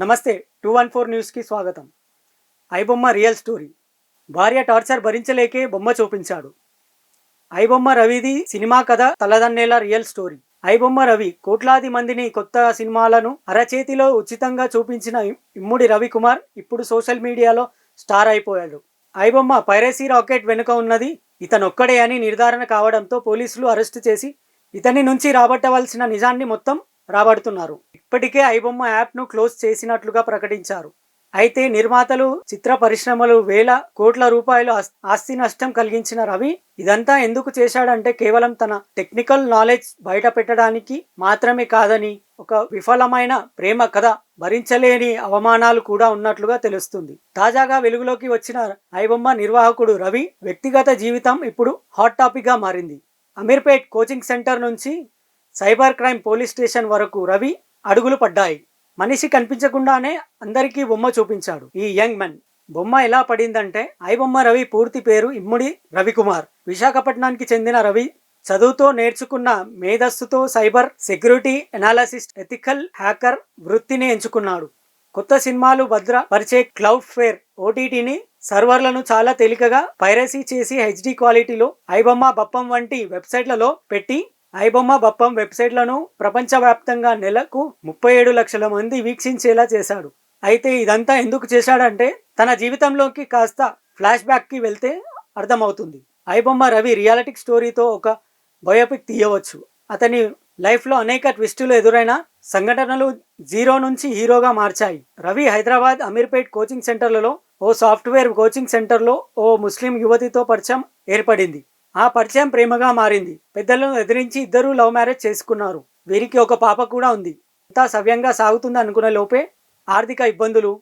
నమస్తే two one four న్యూస్కి స్వాగతం. IBomma real story. భార్య టార్చర్ భరించలేకే బొమ్మ చూపించాడు. ఐబొమ్మ రవిది సినిమా కథ తలదన్నేల రియల్ స్టోరీ. ఐబొమ్మ రవి కోట్లాది మందిని కొత్త సినిమాలను అరచేతిలో ఉచితంగా చూపించిన ఇమ్ముడి రవికుమార్ ఇప్పుడు సోషల్ మీడియాలో స్టార్ అయిపోయాడు. ఐబొమ్మ పైరసీ రాకెట్ వెనుక ఉన్నది ఇతనొక్కడే అని నిర్ధారణ కావడంతో పోలీసులు అరెస్టు చేసి ఇతని నుంచి రాబట్టవలసిన నిజాన్ని మొత్తం రాబడుతున్నారు. ఇప్పటికే ఐబొమ్మ యాప్ను క్లోజ్ చేసినట్లుగా ప్రకటించారు. అయితే నిర్మాతలు చిత్ర పరిశ్రమలు వేల కోట్ల రూపాయలు ఆస్తి నష్టం కలిగించిన రవి ఇదంతా ఎందుకు చేశాడంటే కేవలం తన టెక్నికల్ నాలెడ్జ్ బయట పెట్టడానికి మాత్రమే కాదని ఒక విఫలమైన ప్రేమ కథ భరించలేని అవమానాలు కూడా ఉన్నట్లుగా తెలుస్తుంది. తాజాగా వెలుగులోకి వచ్చిన ఐబొమ్మ నిర్వాహకుడు రవి వ్యక్తిగత జీవితం ఇప్పుడు హాట్ టాపిక్గా మారింది. అమీర్పేట్ కోచింగ్ సెంటర్ నుంచి సైబర్ క్రైమ్ పోలీస్ స్టేషన్ వరకు రవి అడుగులు పడ్డాయి. మనిషి కనిపించకుండానే అందరికీ బొమ్మ చూపించాడు. ఈ యంగ్ మెన్ బొమ్మ ఎలా పడిందంటే ఐబొమ్మ రవి పూర్తి పేరు ఇమ్ముడి రవికుమార్. విశాఖపట్నానికి చెందిన రవి చదువుతో నేర్చుకున్న మేధస్సుతో cyber security analyst ethical hacker వృత్తిని ఎంచుకున్నాడు. కొత్త సినిమాలు భద్ర పరిచే క్లౌడ్ ఫేర్ ఓటీటీని సర్వర్లను చాలా తేలికగా పైరసీ చేసి హెచ్డి క్వాలిటీలో ఐబొమ్మ బప్పం వంటి వెబ్సైట్లలో పెట్టి ఐబొమ్మ బప్పం వెబ్సైట్లను ప్రపంచవ్యాప్తంగా నెలకు ముప్పై ఏడు లక్షల మంది వీక్షించేలా చేశాడు. అయితే ఇదంతా ఎందుకు చేశాడంటే తన జీవితంలోకి కాస్త ఫ్లాష్ బ్యాక్కి వెళ్తే అర్థమవుతుంది. ఐబొమ్మ రవి రియాలిటీ స్టోరీతో ఒక బయోపిక్ తీయవచ్చు. అతని లైఫ్లో అనేక ట్విస్టులు ఎదురైన సంఘటనలు జీరో నుంచి హీరోగా మార్చాయి. రవి హైదరాబాద్ అమీర్పేట్ కోచింగ్ సెంటర్లలో ఓ సాఫ్ట్వేర్ కోచింగ్ సెంటర్లో ఓ ముస్లిం యువతితో పరిచయం ఏర్పడింది. ఆ పరిచయం ప్రేమగా మారింది. పెద్దలను ఎదిరించి ఇద్దరూ లవ్ మ్యారేజ్ చేసుకున్నారు. వీరికి ఒక పాప కూడా ఉంది. అంతా సవ్యంగా సాగుతుంది అనుకున్న లోపే ఆర్థిక ఇబ్బందులు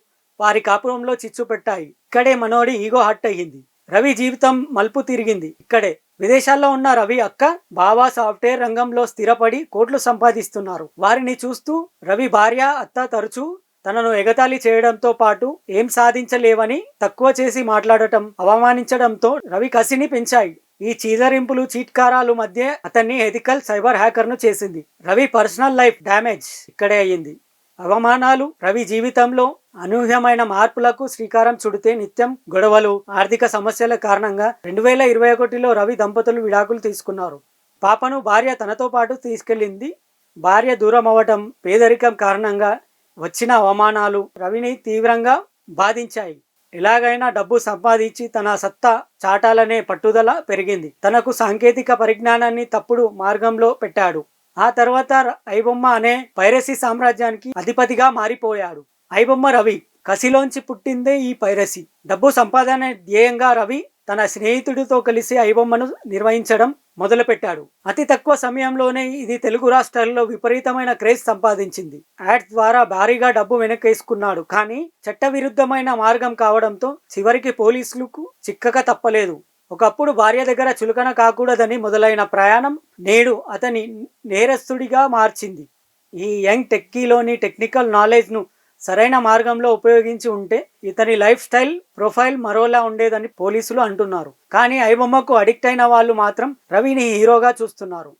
వారి కాపురంలో చిచ్చు పెట్టాయి. ఇక్కడే మనోడి ఈగో హట్ అయ్యింది. రవి జీవితం మలుపు తిరిగింది. ఇక్కడే విదేశాల్లో ఉన్న రవి అక్క బావా సాఫ్ట్వేర్ రంగంలో స్థిరపడి కోట్లు సంపాదిస్తున్నారు. వారిని చూస్తూ రవి భార్య అత్త తరచూ తనను ఎగతాళి చేయడంతో పాటు ఏం సాధించలేవని తక్కువ చేసి మాట్లాడటం అవమానించడంతో రవి కసిని పెంచాయి. ఈ చీదరింపులు చీట్కారాలు మధ్య అతన్ని ఎథికల్ సైబర్ హ్యాకర్ను చేసింది. రవి పర్సనల్ లైఫ్ డ్యామేజ్ ఇక్కడే అయ్యింది. అవమానాలు రవి జీవితంలో అనూహ్యమైన మార్పులకు శ్రీకారం చుడితే నిత్యం గొడవలు ఆర్థిక సమస్యల కారణంగా రెండు వేల ఇరవై ఒకటిలో రవి దంపతులు విడాకులు తీసుకున్నారు. పాపను భార్య తనతో పాటు తీసుకెళ్ళింది. భార్య దూరం అవ్వటం పేదరికం కారణంగా వచ్చిన అవమానాలు రవిని తీవ్రంగా బాధించాయి. ఎలాగైనా డబ్బు సంపాదించి తన సత్తా చాటాలనే పట్టుదల పెరిగింది. తనకు సాంకేతిక పరిజ్ఞానాన్ని తప్పుడు మార్గంలో పెట్టాడు. ఆ తర్వాత ఐబొమ్మ అనే పైరసీ సామ్రాజ్యానికి అధిపతిగా మారిపోయాడు. ఐబొమ్మ రవి కసిలోంచి పుట్టిందే ఈ పైరసీ. డబ్బు సంపాదన ధ్యేయంగా రవి తన స్నేహితుడితో కలిసి ఐబొమ్మను నిర్వహించడం మొదలుపెట్టాడు. అతి తక్కువ సమయంలోనే ఇది తెలుగు రాష్ట్రాల్లో విపరీతమైన క్రేజ్ సంపాదించింది. యాడ్ ద్వారా భారీగా డబ్బు వెనకేసుకున్నాడు. కానీ చట్టవిరుద్ధమైన మార్గం కావడంతో చివరికి పోలీసులకు చిక్కక తప్పలేదు. ఒకప్పుడు భార్య దగ్గర చులకన కాకూడదని మొదలైన ప్రయాణం నేడు అతని నేరస్తుడిగా మార్చింది. ఈ యంగ్ టెక్కీలోని టెక్నికల్ నాలెడ్జ్ను సరైన మార్గంలో ఉపయోగించి ఉంటే ఇతని లైఫ్ స్టైల్ ప్రొఫైల్ మరోలా ఉండేదని పోలీసులు అంటున్నారు. కానీ ఐబొమ్మకు అడిక్ట్ అయిన వాళ్ళు మాత్రం రవిని హీరోగా చూస్తున్నారు.